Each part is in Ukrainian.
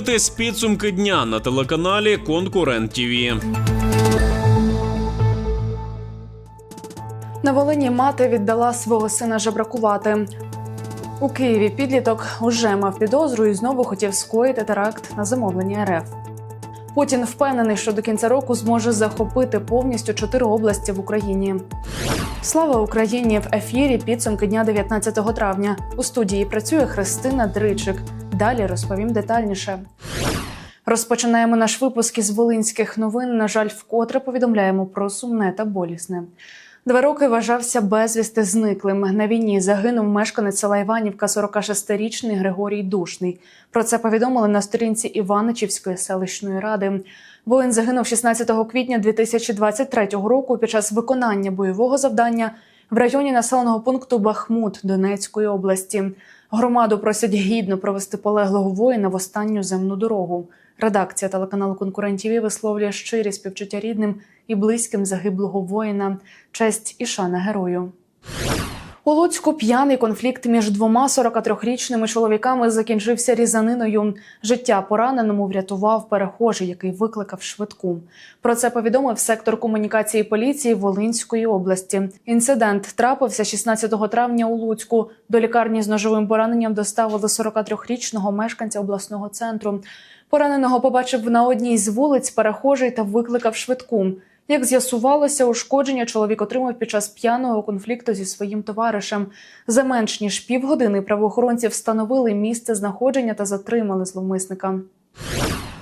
дивитесь підсумки дня на телеканалі Конкурент ТІВІ. На Волині мати віддала свого сина жебракувати. У Києві підліток уже мав підозру і знову хотів скоїти теракт на замовлення РФ. Путін впевнений, що до кінця року зможе захопити повністю чотири області в Україні. Слава Україні! В ефірі підсумки дня 19 травня. У студії працює Христина Дричик. Далі розповім детальніше. Розпочинаємо наш випуск із волинських новин. На жаль, вкотре повідомляємо про сумне та болісне. Два роки вважався безвісти зниклим. На війні загинув мешканець села Іванівка, 46-річний Григорій Душний. Про це повідомили на сторінці Іваничівської селищної ради. Воїн загинув 16 квітня 2023 року під час виконання бойового завдання в районі населеного пункту Бахмут Донецької області. Громаду просять гідно провести полеглого воїна в останню земну дорогу. Редакція телеканалу конкурентів висловлює щирі співчуття рідним і близьким загиблого воїна. Честь і шана герою. У Луцьку п'яний конфлікт між двома 43-річними чоловіками закінчився різаниною. Життя пораненому врятував перехожий, який викликав швидку. Про це повідомив сектор комунікації поліції Волинської області. Інцидент трапився 16 травня у Луцьку. До лікарні з ножовим пораненням доставили 43-річного мешканця обласного центру. Пораненого побачив на одній з вулиць перехожий та викликав швидку. Як з'ясувалося, ушкодження чоловік отримав під час п'яного конфлікту зі своїм товаришем. За менш ніж півгодини правоохоронці встановили місце знаходження та затримали зловмисника.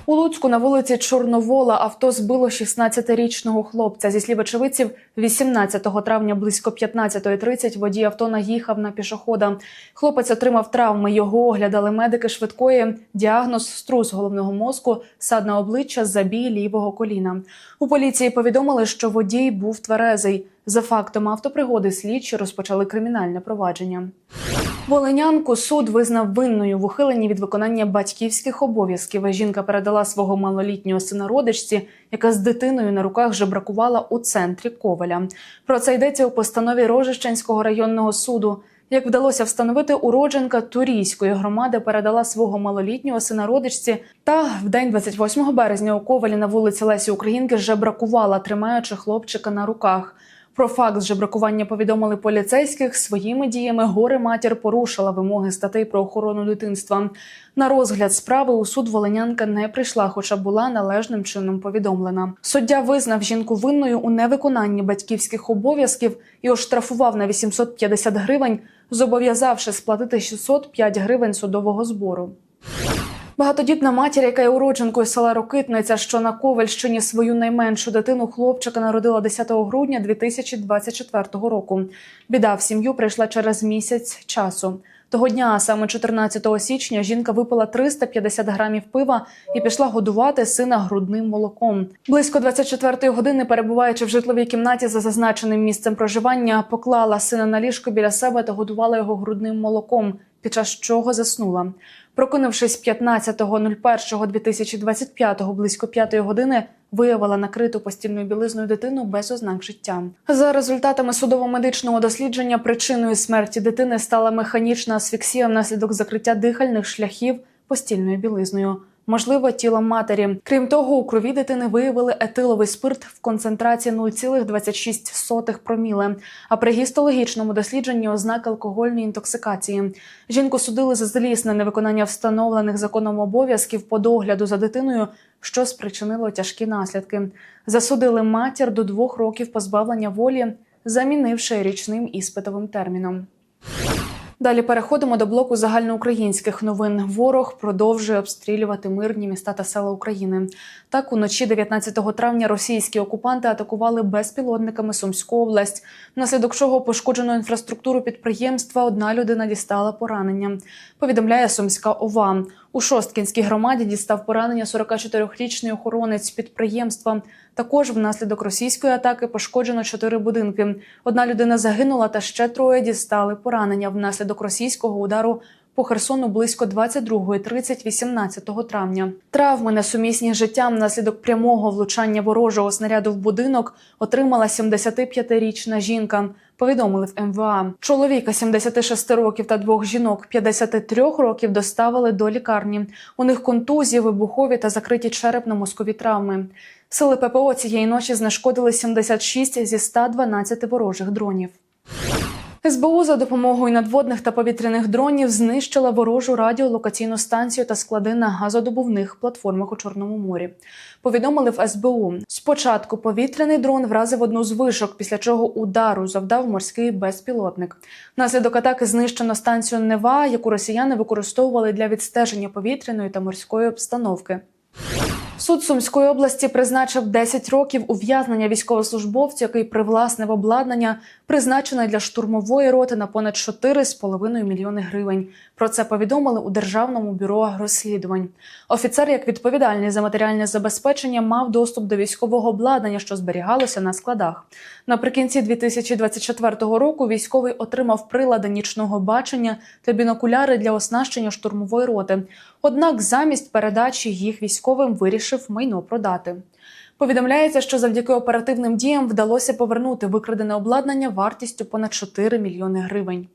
У Луцьку на вулиці Чорновола авто збило 16-річного хлопця. Зі слів очевидців, 18 травня близько 15.30 водій авто наїхав на пішохода. Хлопець отримав травми. Його оглядали медики швидкої. Діагноз струс головного мозку, сад на обличчя, забій лівого коліна. У поліції повідомили, що водій був тверезий. За фактом автопригоди слідчі розпочали кримінальне провадження. Волинянку суд визнав винною в ухиленні від виконання батьківських обов'язків. Жінка передала свого малолітнього сина родичці, яка з дитиною на руках жебракувала у центрі Коваля. Про це йдеться у постанові Рожищенського районного суду. Як вдалося встановити, уродженка Турійської громади передала свого малолітнього сина родичці та в день 28 березня у Ковалі на вулиці Лесі Українки жебракувала, тримаючи хлопчика на руках. Про факт жебракування повідомили поліцейських. Своїми діями горе матір порушила вимоги статей про охорону дитинства. На розгляд справи у суд Волинянка не прийшла, хоча була належним чином повідомлена. Суддя визнав жінку винною у невиконанні батьківських обов'язків і оштрафував на 850 гривень, зобов'язавши сплатити 605 гривень судового збору. Багатодітна матір, яка є уродженкою села Рокитниця, що на Ковальщині свою найменшу дитину хлопчика народила 10 грудня 2024 року. Біда в сім'ю прийшла через місяць часу. Того дня, саме 14 січня, жінка випила 350 грамів пива і пішла годувати сина грудним молоком. Близько 24 години, перебуваючи в житловій кімнаті за зазначеним місцем проживання, поклала сина на ліжко біля себе та годувала його грудним молоком, під час чого заснула. Прокинувшись 15.01.2025 близько 5 години, виявила накриту постільною білизною дитину без ознак життя. За результатами судово-медичного дослідження, причиною смерті дитини стала механічна асфіксія внаслідок закриття дихальних шляхів постільною білизною. Можливо, тіло матері. Крім того, у крові дитини виявили етиловий спирт в концентрації 0,26 проміле. А при гістологічному дослідженні ознак алкогольної інтоксикації. Жінку судили за злісне невиконання встановлених законом обов'язків по догляду за дитиною, що спричинило тяжкі наслідки. Засудили матір до двох років позбавлення волі, замінивши річним іспитовим терміном. Далі переходимо до блоку загальноукраїнських новин. Ворог продовжує обстрілювати мирні міста та села України. Так, уночі 19 травня російські окупанти атакували безпілотниками Сумську область, внаслідок чого пошкоджено інфраструктуру підприємства. Одна людина дістала поранення. Повідомляє Сумська ОВА. У Шосткінській громаді дістав поранення 44-річний охоронець підприємства. Також внаслідок російської атаки пошкоджено чотири будинки. Одна людина загинула, та ще троє дістали поранення внаслідок російського удару по Херсону близько 22.30 18 травня. Травми несумісні з життям внаслідок прямого влучання ворожого снаряду в будинок отримала 75-річна жінка. Повідомили в МВА. Чоловіка 76 років та двох жінок 53 років доставили до лікарні. У них контузії, вибухові та закриті черепно-мозкові травми. Сили ППО цієї ночі знешкодили 76 зі 112 ворожих дронів. СБУ за допомогою надводних та повітряних дронів знищила ворожу радіолокаційну станцію та склади на газодобувних платформах у Чорному морі. Повідомили в СБУ. Спочатку повітряний дрон вразив одну з вишок, після чого удару завдав морський безпілотник. Внаслідок атаки знищено станцію Нева, яку росіяни використовували для відстеження повітряної та морської обстановки. Суд Сумської області призначив 10 років ув'язнення військовослужбовцю, який привласнив обладнання, призначене для штурмової роти на понад 4,5 мільйони гривень. Про це повідомили у Державному бюро розслідувань. Офіцер, як відповідальний за матеріальне забезпечення, мав доступ до військового обладнання, що зберігалося на складах. Наприкінці 2024 року військовий отримав прилади нічного бачення та бінокуляри для оснащення штурмової роти. Однак замість передачі їх військовим вирішив майно продати. Повідомляється, що завдяки оперативним діям вдалося повернути викрадене обладнання вартістю понад 4 мільйони гривень.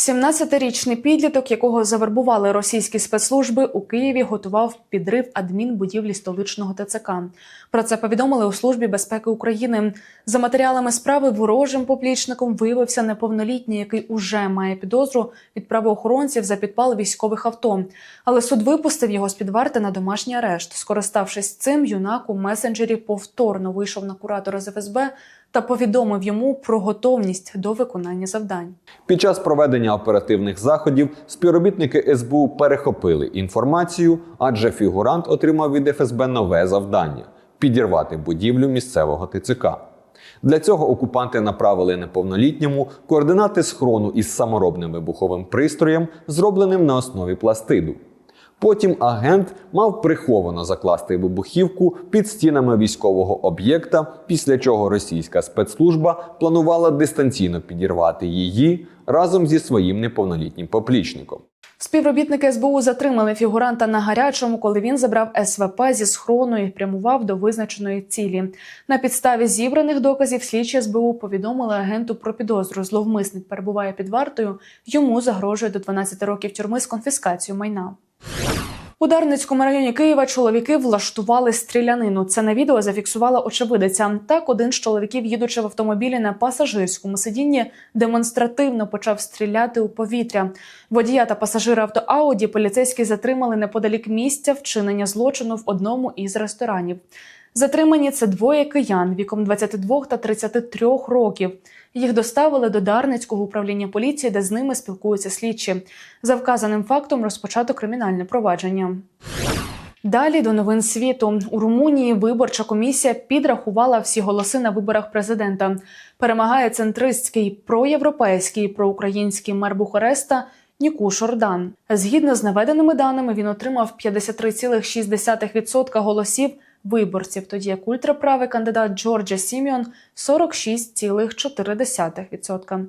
17-річний підліток, якого завербували російські спецслужби, у Києві готував підрив адмінбудівлі столичного ТЦК. Про це повідомили у службі безпеки України. За матеріалами справи ворожим поплічником виявився неповнолітній, який уже має підозру від правоохоронців за підпал військових авто. Але суд випустив його з під варти на домашній арешт. Скориставшись цим, юнак у месенджері повторно вийшов на куратора з ФСБ та повідомив йому про готовність до виконання завдань. Під час проведення оперативних заходів співробітники СБУ перехопили інформацію, адже фігурант отримав від ФСБ нове завдання підірвати будівлю місцевого ТЦК. Для цього окупанти направили неповнолітньому координати схрону із саморобним вибуховим пристроєм, зробленим на основі пластиду. Потім агент мав приховано закласти вибухівку під стінами військового об'єкта, після чого російська спецслужба планувала дистанційно підірвати її разом зі своїм неповнолітнім поплічником. Співробітники СБУ затримали фігуранта на гарячому, коли він забрав СВП зі схрону і прямував до визначеної цілі. На підставі зібраних доказів слідчі СБУ повідомили агенту про підозру. Зловмисник перебуває під вартою. Йому загрожує до 12 років тюрми з конфіскацією майна. У Дарницькому районі Києва чоловіки влаштували стрілянину. Це на відео зафіксувала очевидиця. Так, один з чоловіків, їдучи в автомобілі на пасажирському сидінні, демонстративно почав стріляти у повітря. Водія та пасажира авто Ауді поліцейські затримали неподалік місця вчинення злочину в одному із ресторанів. Затримані це двоє киян віком 22 та 33 років. Їх доставили до Дарницького управління поліції, де з ними спілкуються слідчі. За вказаним фактом розпочато кримінальне провадження. Далі до новин світу у Румунії виборча комісія підрахувала всі голоси на виборах президента. Перемагає центристський проєвропейський проукраїнський мер Бухареста Нікуш Ордан. Згідно з наведеними даними, він отримав 53,6% голосів виборців, тоді як ультраправий кандидат Джорджа Сіміон 46,4%.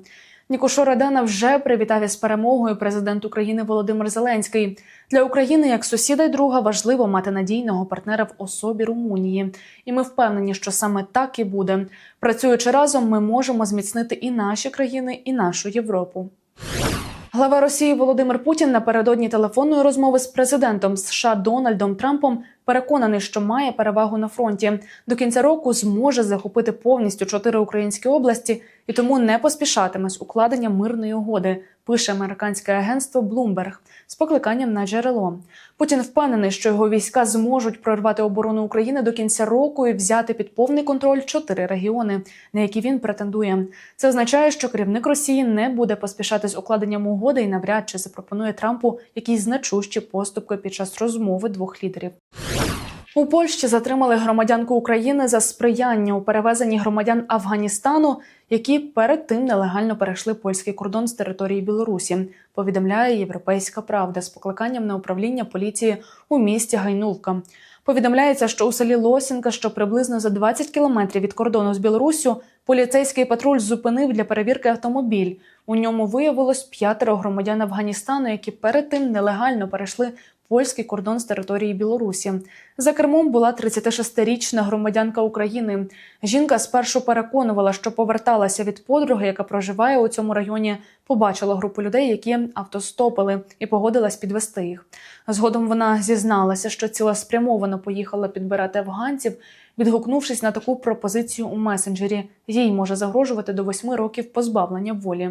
Нікушо Радана вже привітав із перемогою президент України Володимир Зеленський. Для України як сусіда й друга важливо мати надійного партнера в особі Румунії. І ми впевнені, що саме так і буде. Працюючи разом, ми можемо зміцнити і наші країни, і нашу Європу. Глава Росії Володимир Путін напередодні телефонної розмови з президентом США Дональдом Трампом переконаний, що має перевагу на фронті. До кінця року зможе захопити повністю чотири українські області і тому не поспішатиме з укладенням мирної угоди. Пише американське агентство Bloomberg з покликанням на джерело. Путін впевнений, що його війська зможуть прорвати оборону України до кінця року і взяти під повний контроль чотири регіони, на які він претендує. Це означає, що керівник Росії не буде поспішати з укладенням угоди і навряд чи запропонує Трампу якісь значущі поступки під час розмови двох лідерів. У Польщі затримали громадянку України за сприяння у перевезенні громадян Афганістану, які перед тим нелегально перейшли польський кордон з території Білорусі. Повідомляє Європейська Правда з покликанням на управління поліції у місті Гайнувка. Повідомляється, що у селі Лосінка, що приблизно за 20 кілометрів від кордону з Білоруссю, поліцейський патруль зупинив для перевірки автомобіль. У ньому виявилось п'ятеро громадян Афганістану, які перед тим нелегально перейшли польський кордон з території Білорусі. За кермом була 36-річна громадянка України. Жінка спершу переконувала, що поверталася від подруги, яка проживає у цьому районі. Побачила групу людей, які автостопили, і погодилась підвести їх. Згодом вона зізналася, що цілеспрямовано поїхала підбирати афганців, відгукнувшись на таку пропозицію у месенджері. Їй може загрожувати до восьми років позбавлення волі.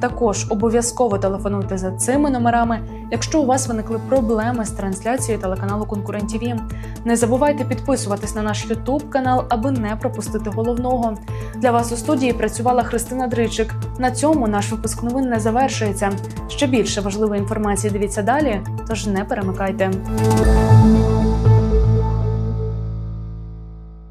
Також обов'язково телефонуйте за цими номерами, якщо у вас виникли проблеми з трансляцією телеканалу Конкурент ТВ. Не забувайте підписуватись на наш Ютуб канал, аби не пропустити головного. Для вас у студії працювала Христина Дричик. На цьому наш випуск новин не завершується. Ще більше важливої інформації дивіться далі, тож не перемикайте.